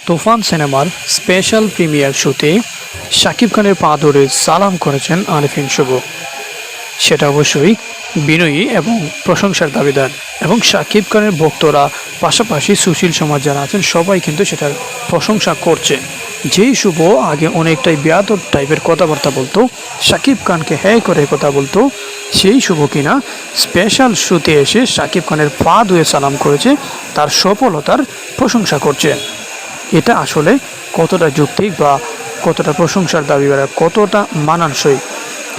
তুফান সিনেমার special premier শোতে শাকিব খানের পা ধরে সালাম করেছেন আরিফিন শুভ। সেটা অবশ্যই বিনয়ী এবং প্রশংসার দাবিদার এবং শাকিব খানের ভক্তরা পাশাপাশি সুশীল সমাজ যারা আছেন সবাই কিন্তু সেটার প্রশংসা করছে। যেই শুভ আগে অনেকটাই বেয়াদব টাইপের কথাবার্তা বলতো, শাকিব খানকে হ্যাঁ করে কথা বলতো, সেই শুভ কিনা স্পেশাল শুতে এসে শাকিব খানের পা ধুয়ে সালাম করেছে, তার সফলতার প্রশংসা করছে। এটা আসলে কতটা যৌক্তিক বা কতটা প্রশংসার দাবি বা কতটা মানানসই?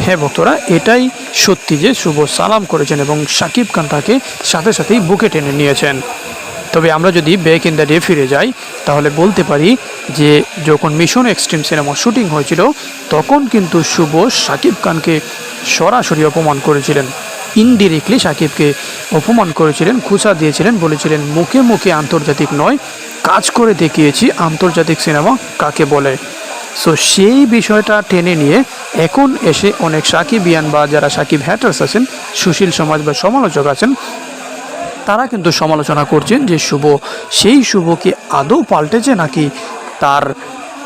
হ্যাঁ ভক্তরা এটাই সত্যি যে শুভ সালাম করেছেন এবং সাকিব খান তাকে সাথে সাথেই বুকে টেনে নিয়েছেন। তবে আমরা যদি ব্যাক ইন দ্য ডে ফিরে যাই, তাহলে বলতে পারি যে যখন মিশন এক্সট্রিম সিনেমা শুটিং হয়েছিল, তখন কিন্তু শুভ সাকিব খানকে সরাসরি অপমান করেছিলেন। ইনডিরেক্টলি সাকিবকে অপমান করেছিলেন, খুচা দিয়েছিলেন, বলেছিলেন, মুখে মুখে আন্তর্জাতিক নয় কাজ করে দেখিয়েছি আন্তর্জাতিক সিনেমা কাকে বলে। সো সেই বিষয়টা টেনে নিয়ে এখন এসে অনেক সাকিবিয়ান বা যারা সাকিব হ্যাটার্স আছেন, সুশীল সমাজ বা সমালোচক আছেন, তারা কিন্তু সমালোচনা করছেন যে শুভ, সেই শুভ কি আদৌ পাল্টেছে নাকি তার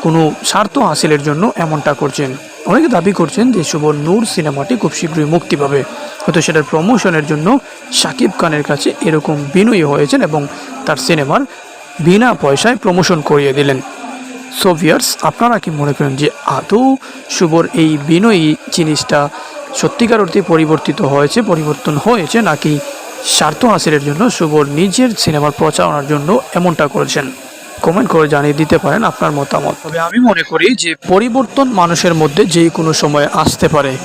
কোনো স্বার্থ হাসিলের জন্য এমনটা করছেন? অনেকে দাবি করছেন যে শুভ নূর সিনেমাটি খুব শীঘ্রই মুক্তি পাবে। হয়তো সেটার প্রমোশনের জন্য শাকিব খানের কাছে এরকম বিনয়ী হয়েছেন এবং তার সিনেমার বিনা পয়সায় প্রমোশন করিয়ে দিলেন। সোভিয়ার্স আপনারা কি মনে করেন যে আদৌ শুভর এই বিনয়ী জিনিসটা সত্যিকার অর্থে পরিবর্তিত হয়েছে, পরিবর্তন হয়েছে, নাকি স্বার্থ হাসিলের জন্য শুভর নিজের সিনেমার প্রচারণার জন্য এমনটা করেছেন? কমেন্ট করে জানিয়ে দিতে পারেন আপনার মতামত। তবে আমি মনে করি যে পরিবর্তন মানুষের মধ্যে যে কোনো সময় আসতে পারে।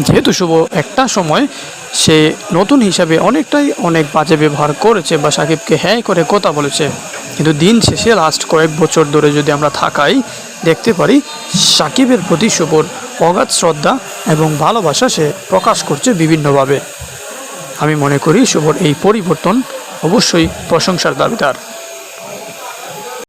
যেহেতু শুভ একটা সময় সে নতুন হিসাবে অনেকটাই অনেক বাজে ব্যবহার করেছে বা সাকিবকে হ্যাঁ করে কথা বলেছে। কিন্তু দিন শেষে লাস্ট কয়েক বছর ধরে যদি আমরা থাকাই, দেখতে পারি সাকিবের প্রতি সুপর অগাধ শ্রদ্ধা এবং ভালোবাসা সে প্রকাশ করছে বিভিন্নভাবে। আমি মনে করি শুভর এই পরিবর্তন অবশ্যই প্রশংসার দাবিদার।